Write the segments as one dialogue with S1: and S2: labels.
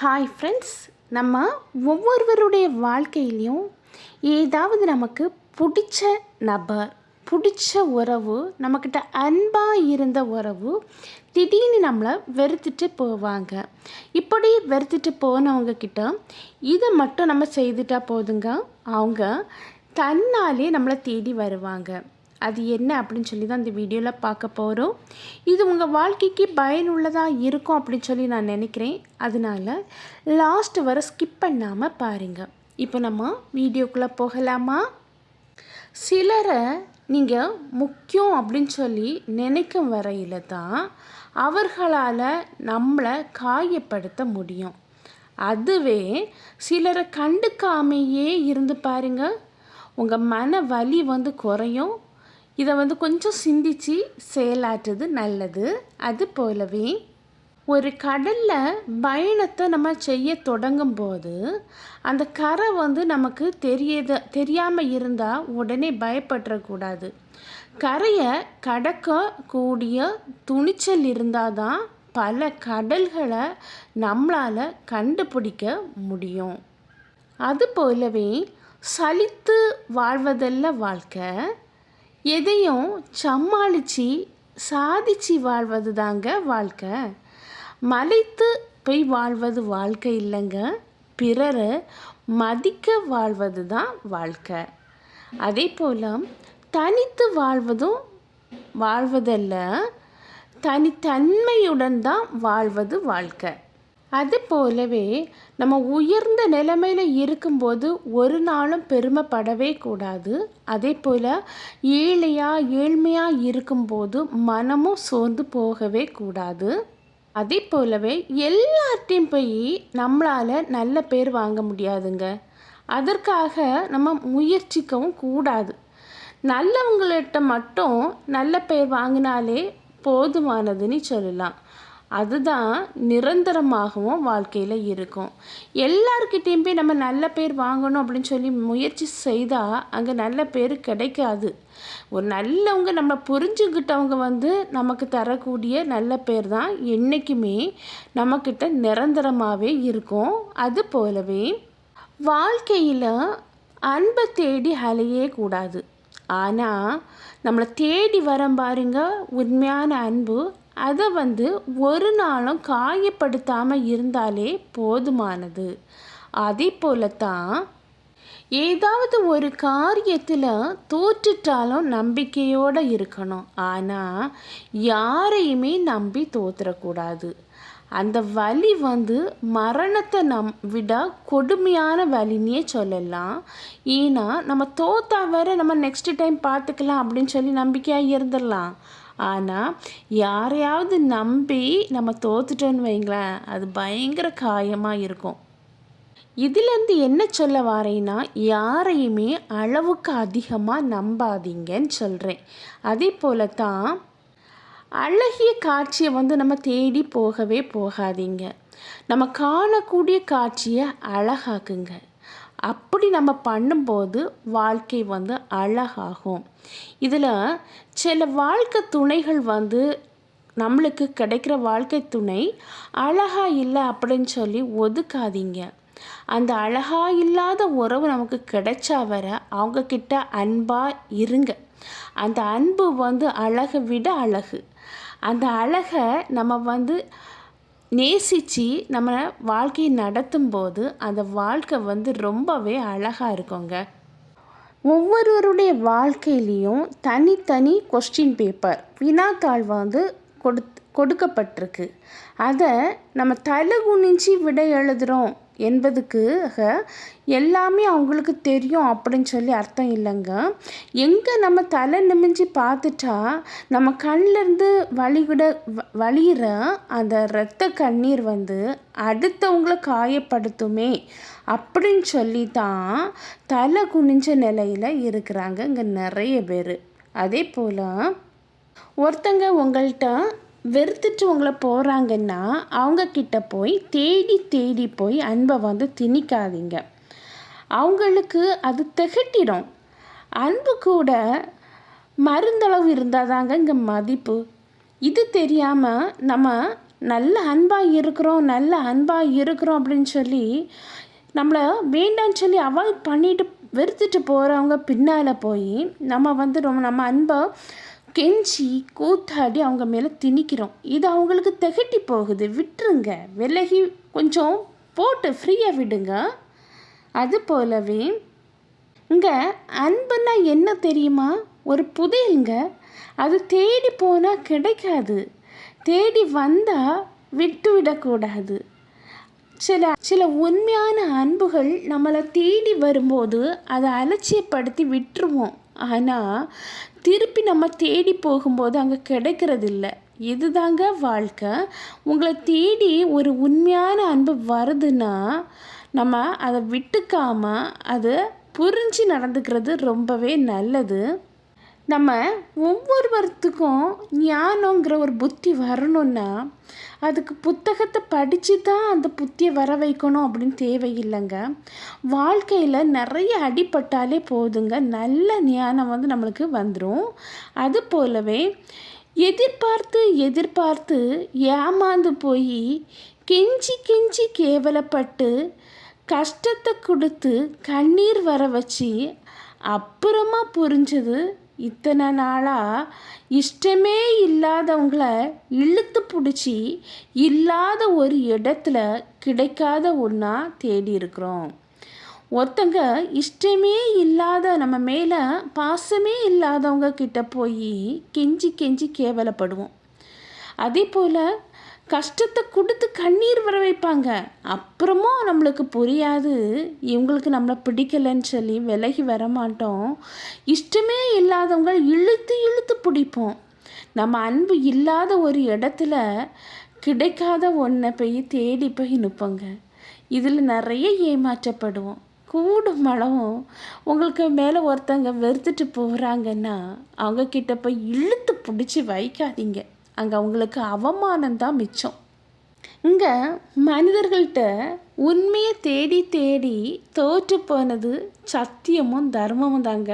S1: Hi friends நம்ம ஒவ்வொருவருடைய வாழ்க்கையிலையும் ஏதாவது நமக்கு பிடிச்ச நபர் பிடிச்ச உறவு நம்மக்கிட்ட அன்பாக இருந்த உறவு திடீர்னு நம்மளை வெறுத்துட்டு போவாங்க. இப்படி வெறுத்துட்டு போனவங்கக்கிட்ட இதை மட்டும் நம்ம செய்துட்டா போதுங்க? அவங்க தன்னாலே நம்மளை தேடி வருவாங்க. அது என்ன அப்படின்னு சொல்லி தான் இந்த வீடியோவில் பார்க்க போகிறோம் இது உங்கள் வாழ்க்கைக்கு பயனுள்ளதாக இருக்கும் அப்படின்னு சொல்லி நான் நினைக்கிறேன். அதனால் லாஸ்ட் வர ஸ்கிப் பண்ணாமல் பாருங்கள் இப்போ நம்ம வீடியோக்குள்ளே போகலாமா? சிலரை நீங்கள் முக்கியம் அப்படின்னு சொல்லி நினைக்கும் வரையில் தான் அவர்களால் நம்மளை காயப்படுத்த முடியும். அதுவே சிலரை கண்டுக்காமையே இருந்து பாருங்கள் உங்கள் மன வலி வந்து குறையும். இதை வந்து கொஞ்சம் சிந்திச்சு செயலாற்றுறது நல்லது. அது போலவே ஒரு கடலில் பயணத்தை நம்ம செய்ய தொடங்கும் போது அந்த கரை வந்து நமக்கு தெரியாத தெரியாமல் இருந்தால் உடனே பயப்படக்கூடாது. கரையை கடக்கக்கூடிய துணிச்சல் இருந்தால் தான் பல கடல்களை நம்மளால் கண்டுபிடிக்க முடியும். அது போலவே சலித்து வாழ்வதல்ல வாழ்க்கை எதையும் சமாளித்து சாதிச்சு வாழ்வது தாங்க வாழ்க்கை. மலைத்து போய் வாழ்வது வாழ்க்கை இல்லைங்க. பிறரை மதிக்க வாழ்வது தான் வாழ்க்கை. அதே போல் தனித்து வாழ்வதும் வாழ்வதல்ல தனித்தன்மையுடன் தான் வாழ்வது வாழ்க்கை. அது போலவே நம்ம உயர்ந்த நிலைமையில் இருக்கும்போது ஒரு நாளும் பெருமைப்படவே கூடாது. அதே போல் ஏழையாக ஏழ்மையாக இருக்கும்போது மனமும் சோர்ந்து போகவே கூடாது. அதே போலவே எல்லார்ட்டையும் போய் நம்மளால் நல்ல பேர் வாங்க முடியாதுங்க. அதற்காக நம்ம முயற்சிக்கவும் கூடாது. நல்லவங்கள்ட்ட மட்டும் நல்ல பேர் வாங்கினாலே போதுமானதுன்னு சொல்லலாம். அதுதான் நிரந்தரமாகவும் வாழ்க்கையில் இருக்கும். எல்லாருக்கிட்டேயும் போய் நம்ம நல்ல பேர் வாங்கணும் அப்படின்னு சொல்லி முயற்சி செய்தால் அங்கே நல்ல பேர் கிடைக்காது. ஒரு நல்லவங்க நம்ம புரிஞ்சுக்கிட்டவங்க வந்து நமக்கு தரக்கூடிய நல்ல பேர் தான் என்றைக்குமே நம்மக்கிட்ட நிரந்தரமாகவே இருக்கும். அது போலவே வாழ்க்கையில் அன்பை தேடி அலையே கூடாது. ஆனால் நம்மளை தேடி வர பாருங்க உண்மையான அன்பு அதை வந்து ஒரு நாளும் காயப்படுத்தாமல் இருந்தாலே போதுமானது. அதே போலத்தான் ஏதாவது ஒரு காரியத்தில் தோற்றுட்டாலும் நம்பிக்கையோடு இருக்கணும். ஆனால் யாரையுமே நம்பி தோற்றுறக்கூடாது அந்த வலி வந்து மரணத்தை நம் விட கொடுமையான வலினே சொல்லலாம். ஏன்னா நம்ம தோத்தா வேற நம்ம நெக்ஸ்ட் டைம் பார்த்துக்கலாம் அப்படின்னு சொல்லி நம்பிக்கையாக இருந்துடலாம். ஆனால் யாரையாவது நம்பி நம்ம தோத்துட்டோன்னு வைங்களேன் அது பயங்கர காயமாக இருக்கும். இதுலேருந்து என்ன சொல்ல வரேன்னா யாரையுமே அளவுக்கு அதிகமாக நம்பாதீங்கன்னு சொல்கிறேன் அதே போல தான் அழகிய காட்சியை வந்து நம்ம தேடி போகவே போகாதீங்க. நம்ம காணக்கூடிய காட்சியை அழகாக்குங்க. அப்படி நம்ம பண்ணும்போது வாழ்க்கை வந்து அழகாகும். இதில் சில வாழ்க்கை துணைகள் வந்து நம்மளுக்கு கிடைக்கிற வாழ்க்கை துணை அழகாக இல்லை அப்படின்னு சொல்லி ஒதுக்காதீங்க. அந்த அழகாக இல்லாத உறவு நமக்கு கிடைச்சா வர அவங்கக்கிட்ட அன்பாக இருங்க. அந்த அன்பு வந்து அழகை விட அழகு. அந்த அழகை நம்ம வந்து நேசித்து நம்ம வாழ்க்கையை நடத்தும் போது அந்த வாழ்க்கை வந்து ரொம்பவே அழகாக இருக்குங்க. ஒவ்வொருவருடைய வாழ்க்கையிலையும் தனித்தனி கொஸ்டின் பேப்பர் வினாத்தாள் வந்து கொடு கொடுக்கப்பட்டிருக்கு. அதை நம்ம தலை குனிஞ்சி விடை எழுதுகிறோம் என்பதுக்காக எல்லாமே அவங்களுக்கு தெரியும் அப்படின்னு சொல்லி அர்த்தம் இல்லைங்க. எங்கே நம்ம தலை நிமிஞ்சி பார்த்துட்டா நம்ம கண்ணிலேருந்து வழிவிட வழிகிற அந்த இரத்த கண்ணீர் வந்து அடுத்தவங்களை காயப்படுத்துமே அப்படின்னு சொல்லி தான் தலை குனிஞ்ச நிலையில் இருக்கிறாங்க இங்கே நிறைய பேர். அதே போல் ஒருத்தங்க உங்கள்கிட்ட வெறுத்துட்டு உங்களை போகிறாங்கன்னா அவங்கக்கிட்ட போய் தேடி தேடி போய் அன்பை வந்து திணிக்காதீங்க. அவங்களுக்கு அது திகட்டிடும். அன்பு கூட மருந்தளவு இருந்தால் தாங்க இங்கே மதிப்பு. இது தெரியாமல் நம்ம நல்ல அன்பாக இருக்கிறோம் நல்ல அன்பாக இருக்கிறோம் அப்படின்னு சொல்லி நம்மளை வேண்டான்னு சொல்லி அவாய்ட் பண்ணிட்டு வெறுத்துட்டு போகிறவங்க பின்னால் போய் நம்ம வந்து ரொம்ப நம்ம அன்பை கெஞ்சி கூத்தாடி அவங்க மேலே திணிக்கிறோம். இது அவங்களுக்கு திகட்டி போகுது. விட்டுருங்க. விலகி கொஞ்சம் போட்டு ஃப்ரீயாக விடுங்க. அது போலவே இங்கே அன்புன்னா என்ன தெரியுமா? ஒரு புதையல்ங்க. அது தேடி போனால் கிடைக்காது. தேடி வந்தால் விட்டு விடக்கூடாது. சில சில உண்மையான அன்புகள் நம்மளை தேடி வரும்போது அதை அலட்சியப்படுத்தி விட்டுருவோம். ஆனால் திருப்பி நம்ம தேடி போகும்போது அங்கே கிடைக்கிறதில்ல. இதுதாங்க வாழ்க்கை. உங்களை தேடி ஒரு உண்மையான அன்பு வருதுன்னா நம்ம அதை விட்டுக்காமல் அதை புரிஞ்சு நடந்துக்கிறது ரொம்பவே நல்லது. நம்ம ஒவ்வொருவருத்துக்கும் ஞானங்கிற ஒரு புத்தி வரணும்னா அதுக்கு புத்தகத்தை படித்து தான் அந்த புத்தியை வர வைக்கணும் அப்படின்னு தேவையில்லைங்க. வாழ்க்கையில் நிறைய அடிப்பட்டாலே போதுங்க. நல்ல ஞானம் வந்து நம்மளுக்கு வந்துடும் அது போலவே எதிர்பார்த்து எதிர்பார்த்து ஏமாந்து போய் கெஞ்சி கெஞ்சி கேவலப்பட்டு கஷ்டத்தை கொடுத்து கண்ணீர் வர வச்சு அப்புறமா புரிஞ்சது இத்தனை நாளாக இஷ்டமே இல்லாதவங்கள இழுத்து பிடிச்சி இல்லாத ஒரு இடத்துல கிடைக்காத ஒன்றா தேடி இருக்கிறோம். ஒருத்தங்க இஷ்டமே இல்லாத நம்ம மேலே பாசமே இல்லாதவங்க கிட்ட போய் கெஞ்சி கெஞ்சி கேவலப்படுவோம். அதே போல் கஷ்டத்தை கொடுத்து கண்ணீர் வர வைப்பாங்க. அப்புறமும் நம்மளுக்கு புரியாது. இவங்களுக்கு நம்மளை பிடிக்கலைன்னு சொல்லி விலகி வர மாட்டோம். இஷ்டமே இல்லாதவங்க இழுத்து இழுத்து பிடிப்போம். நம்ம அன்பு இல்லாத ஒரு இடத்துல கிடைக்காத ஒன்றை போய் தேடி போய் நிற்போங்க இதில் நிறைய ஏமாற்றப்படுவோம். கூடும் மளவும் உங்களுக்கு மேலே ஒருத்தங்க வெறுத்துட்டு போகிறாங்கன்னா அவங்கக்கிட்ட போய் இழுத்து பிடிச்சி வைக்காதீங்க. அங்கே அவங்களுக்கு அவமானம் தான் மிச்சம். இங்கே மனிதர்கள்ட்ட உண்மையை தேடி தேடி தோற்று போனது சத்தியமும் தர்மமும் தாங்க.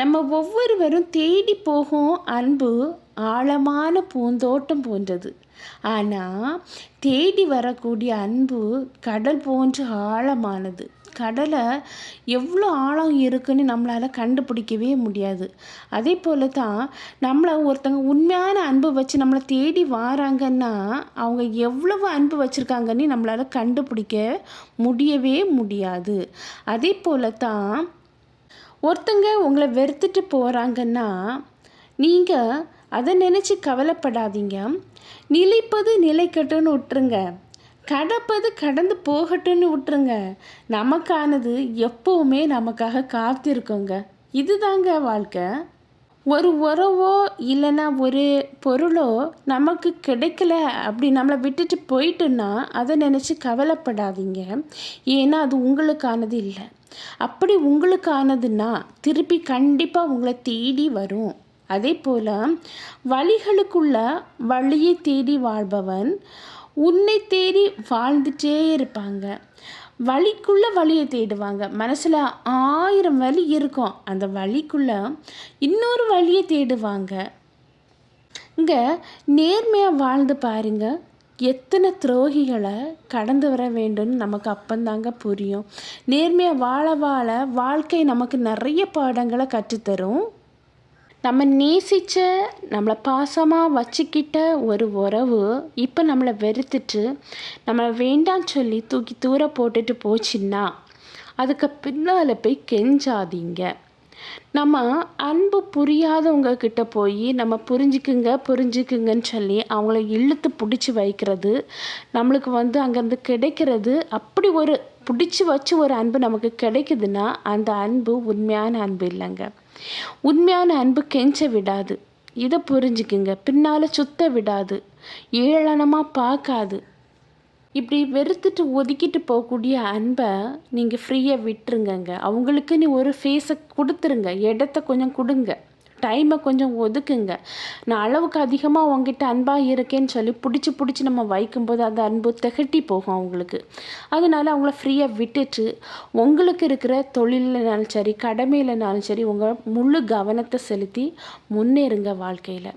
S1: நம்ம ஒவ்வொருவரும் தேடி போகும் அன்பு ஆழமான பூந்தோட்டம் போன்றது. ஆனால் தேடி வரக்கூடிய அன்பு கடல் போன்று ஆழமானது. கடலை எவ்வளோ ஆழம் இருக்குன்னு நம்மளால் கண்டுபிடிக்கவே முடியாது. அதே போல் தான் நம்மளை ஒருத்தங்க உண்மையான அன்பு வச்சு நம்மளை தேடி வாராங்கன்னா அவங்க எவ்வளவு அன்பு வச்சுருக்காங்கன்னு நம்மளால் கண்டுபிடிக்க முடியவே முடியாது. அதே போல் தான் ஒருத்தங்க உங்களை வெறுத்துட்டு போகிறாங்கன்னா நீங்கள் அதை நினச்சி கவலைப்படாதீங்க. நிலைப்பது நிலைக்கட்டுன்னு விட்டுருங்க. கடப்பது கடந்து போகட்டும்னு விட்டுருங்க. நமக்கானது எப்போவுமே நமக்காக காத்திருக்கோங்க. இதுதாங்க வாழ்க்கை. ஒரு உறவோ இல்லைன்னா ஒரு பொருளோ நமக்கு கிடைக்கல அப்படி நம்மளை விட்டுட்டு போயிட்டுன்னா அதை நினச்சி கவலைப்படாதீங்க. ஏன்னா அது உங்களுக்கானது இல்லை. அப்படி உங்களுக்கானதுன்னா திருப்பி கண்டிப்பாக உங்களை தேடி வரும். அதே போல் வழிகளுக்குள்ள வழியை தேடி வாழ்பவன் உன்னை தேடி வாழ்ந்துட்டே இருப்பாங்க. வழிக்குள்ளே வழியை தேடுவாங்க. மனசில் ஆயிரம் வழி இருக்கும். அந்த வழிக்குள்ளே இன்னொரு வழியை தேடுவாங்க. இங்கே நேர்மையாக வாழ்ந்து பாருங்க. எத்தனை துரோகிகளை கடந்து வர வேண்டும்னு நமக்கு அப்பந்தாங்க புரியும். நேர்மையாக வாழ வாழ வாழ்க்கை நமக்கு நிறைய பாடங்களை கற்றுத்தரும். நம்ம நேசித்த நம்மளை பாசமாக வச்சுக்கிட்ட ஒரு உறவு இப்போ நம்மளை வெறுத்துட்டு நம்மளை வேண்டான்னு சொல்லி தூக்கி தூர போட்டுட்டு போச்சுன்னா அதுக்கு பின்னால் போய் கெஞ்சாதீங்க. நம்ம அன்பு புரியாதவங்க கிட்ட போய் நம்ம புரிஞ்சுக்குங்க புரிஞ்சுக்குங்கன்னு சொல்லி அவங்கள இழுத்து பிடிச்சி வைக்கிறது நம்மளுக்கு வந்து அங்கேருந்து கிடைக்கிறது அப்படி ஒரு பிடிச்சி வச்சு ஒரு அன்பு நமக்கு கிடைக்குதுன்னா அந்த அன்பு உண்மையான அன்பு இல்லைங்க. உண்மையான அன்பு கெஞ்ச விடாது. இதை புரிஞ்சுக்குங்க. பின்னால் சுத்த விடாது. ஏளனமாக பார்க்காது. இப்படி வெறுத்துட்டு ஒதுக்கிட்டு போகக்கூடிய அன்பை நீங்கள் ஃப்ரீயாக விட்டுருங்கங்க. அவங்களுக்கு நீ ஒரு ஃபேஸை கொடுத்துருங்க. இடத்த கொஞ்சம் கொடுங்க. டைமை கொஞ்சம் ஒதுக்குங்க. நான் அளவுக்கு அதிகமாக உங்ககிட்ட அன்பாக இருக்கேன்னு சொல்லி பிடிச்சி பிடிச்சி நம்ம வைக்கும்போது அந்த அன்பு திகட்டி போகும் அவங்களுக்கு. அதனால் அவங்கள ஃப்ரீயாக விட்டுட்டு உங்களுக்கு இருக்கிற தொழிலனாலும் சரி கடமையிலனாலும் சரி உங்கள் முழு கவனத்தை செலுத்தி முன்னேறுங்க வாழ்க்கையில்.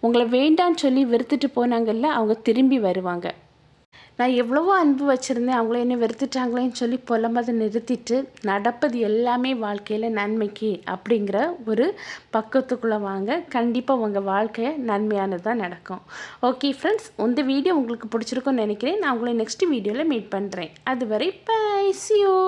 S1: உங்களை வேண்டான்னு சொல்லி வெறுத்துட்டு போனாங்கல்ல அவங்க திரும்பி வருவாங்க. நான் எவ்வளவோ அன்பு வச்சுருந்தேன் அவங்கள என்ன வெறுத்துட்டாங்களேன்னு சொல்லி புலம்பதை நிறுத்திட்டு நடப்பது எல்லாமே வாழ்க்கையில் நன்மைக்கு அப்படிங்கிற ஒரு பக்கத்துக்குள்ளே வாங்க கண்டிப்பாக உங்கள் வாழ்க்கையை நன்மையானது நடக்கும். ஓகே ஃப்ரெண்ட்ஸ் இந்த வீடியோ உங்களுக்கு பிடிச்சிருக்கும்னு நினைக்கிறேன். நான் உங்களை நெக்ஸ்ட் வீடியோவில் மீட் பண்ணுறேன் அதுவரை பை சியோ